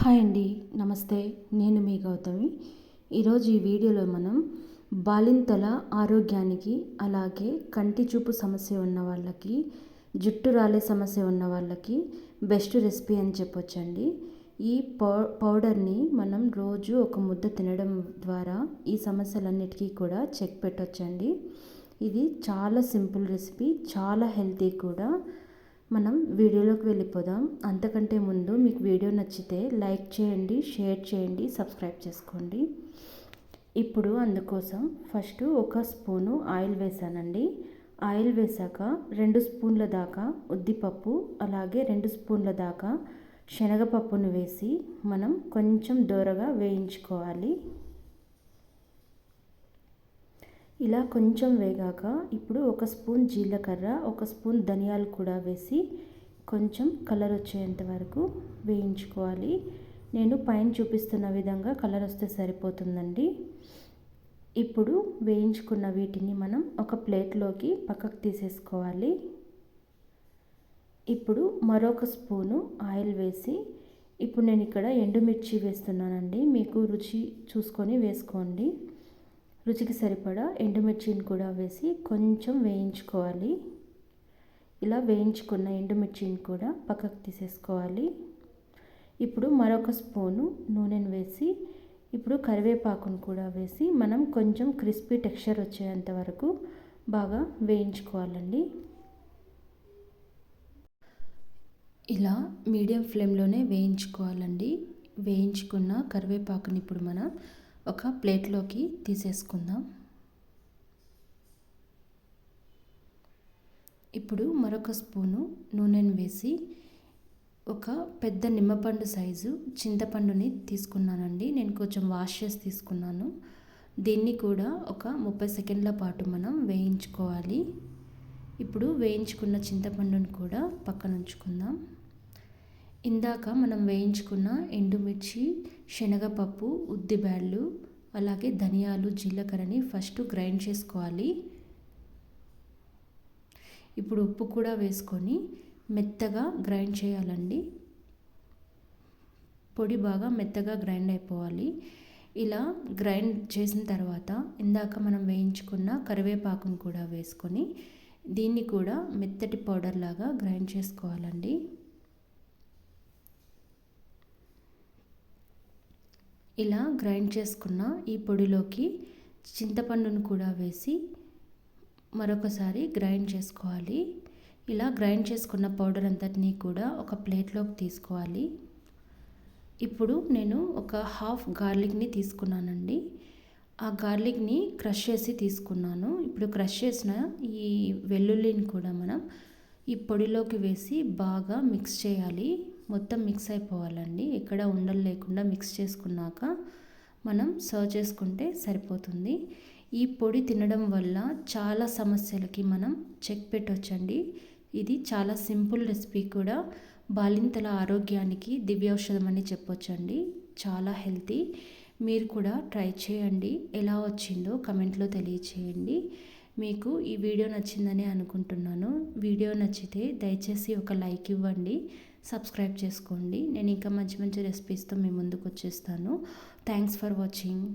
Hi అండి నమస్తే. నేను మీ గౌతమి. ఈరోజు ఈ వీడియోలో మనం బాలింతల ఆరోగ్యానికి అలాగే కంటి చూపు సమస్య ఉన్న వాళ్ళకి జుట్టు రాలే సమస్య ఉన్న వాళ్ళకి బెస్ట్ రెసిపీ అని చెప్పొచ్చండి. ఈ పౌ పౌడర్ని మనం రోజు ఒక ముద్ద తినడం ద్వారా ఈ సమస్యలన్నిటికీ కూడా చెక్ పెట్టొచ్చండి. ఇది చాలా సింపుల్ రెసిపీ చాలా హెల్తీ కూడా. మనం వీడియోలోకి వెళ్ళిపోదాం. అంతకంటే ముందు మీకు వీడియో నచ్చితే లైక్ చేయండి షేర్ చేయండి సబ్స్క్రైబ్ చేసుకోండి. ఇప్పుడు అందుకోసం ఫస్ట్ ఒక స్పూను ఆయిల్ వేసానండి. ఆయిల్ వేసాక రెండు స్పూన్ల దాకా ఉద్దిపప్పు అలాగే రెండు స్పూన్ల దాకా శనగపప్పును వేసి మనం కొంచెం దూరగా వేయించుకోవాలి. ఇలా కొంచెం వేగాక ఇప్పుడు ఒక స్పూన్ జీలకర్ర ఒక స్పూన్ ధనియాలు కూడా వేసి కొంచెం కలర్ వచ్చేంత వరకు వేయించుకోవాలి. నేను పైన చూపిస్తున్న విధంగా కలర్ వస్తే సరిపోతుందండి. ఇప్పుడు వేయించుకున్న వీటిని మనం ఒక ప్లేట్లోకి పక్కకు తీసేసుకోవాలి. ఇప్పుడు మరొక స్పూను ఆయిల్ వేసి ఇప్పుడు నేను ఇక్కడ ఎండుమిర్చి వేస్తున్నానండి. మీకు రుచి చూసుకొని వేసుకోండి. రుచికి సరిపడా ఎండుమిర్చిని కూడా వేసి కొంచెం వేయించుకోవాలి. ఇలా వేయించుకున్న ఎండుమిర్చిని కూడా పక్కకు తీసేసుకోవాలి. ఇప్పుడు మరొక స్పూను నూనెను వేసి ఇప్పుడు కరివేపాకును కూడా వేసి మనం కొంచెం క్రిస్పీ టెక్స్చర్ వచ్చేంత వరకు బాగా వేయించుకోవాలండి. ఇలా మీడియం ఫ్లేమ్లోనే వేయించుకోవాలండి. వేయించుకున్న కరివేపాకుని ఇప్పుడు మనం ఒక ప్లేట్లోకి తీసేసుకుందాం. ఇప్పుడు మరొక స్పూను నూనెను వేసి ఒక పెద్ద నిమ్మపండు సైజు చింతపండుని తీసుకున్నానండి. నేను కొంచెం వాష్ చేసి తీసుకున్నాను. దీన్ని కూడా ఒక ముప్పై సెకండ్ల పాటు మనం వేయించుకోవాలి. ఇప్పుడు వేయించుకున్న చింతపండుని కూడా పక్కన ఉంచుకుందాం. ఇందాక మనం వేయించుకున్న ఎండుమిర్చి శనగపప్పు ఉద్దిబ్యాళ్ళు అలాగే ధనియాలు జీలకర్రని ఫస్ట్ గ్రైండ్ చేసుకోవాలి. ఇప్పుడు ఉప్పు కూడా వేసుకొని మెత్తగా గ్రైండ్ చేయాలండి. పొడి బాగా మెత్తగా గ్రైండ్ అయిపోవాలి. ఇలా గ్రైండ్ చేసిన తర్వాత ఇందాక మనం వేయించుకున్న కరివేపాకును కూడా వేసుకొని దీన్ని కూడా మెత్తటి పౌడర్ లాగా గ్రైండ్ చేసుకోవాలండి. ఇలా గ్రైండ్ చేసుకున్న ఈ పొడిలోకి చింతపండును కూడా వేసి మరొకసారి గ్రైండ్ చేసుకోవాలి. ఇలా గ్రైండ్ చేసుకున్న పౌడర్ అంతటినీ కూడా ఒక ప్లేట్లోకి తీసుకోవాలి. ఇప్పుడు నేను ఒక హాఫ్ గార్లిక్ని తీసుకున్నానండి. ఆ గార్లిక్ని క్రష్ చేసి తీసుకున్నాను. ఇప్పుడు క్రష్ చేసిన ఈ వెల్లుల్లిని కూడా మనం ఈ పొడిలోకి వేసి బాగా మిక్స్ చేయాలి. మొత్తం మిక్స్ అయిపోవాలండి. ఎక్కడ ఉండలు లేకుండా మిక్స్ చేసుకున్నాక మనం సర్వ్ చేసుకుంటే సరిపోతుంది. ఈ పొడి తినడం వల్ల చాలా సమస్యలకి మనం చెక్ పెట్టవచ్చండి ఇది చాలా సింపుల్ రెసిపీ కూడా. బాలింతల ఆరోగ్యానికి దివ్యౌషధం అని చెప్పొచ్చండి. చాలా హెల్తీ మీరు కూడా ట్రై చేయండి. ఎలా వచ్చిందో కమెంట్లో తెలియచేయండి. మీకు ఈ వీడియో నచ్చిందని అనుకుంటున్నాను. వీడియో నచ్చితే దయచేసి ఒక లైక్ ఇవ్వండి సబ్స్క్రైబ్ చేసుకోండి. నేను ఇంకా మంచి మంచి రెసిపీస్తో మీ ముందుకు వచ్చేస్తాను. Thanks for watching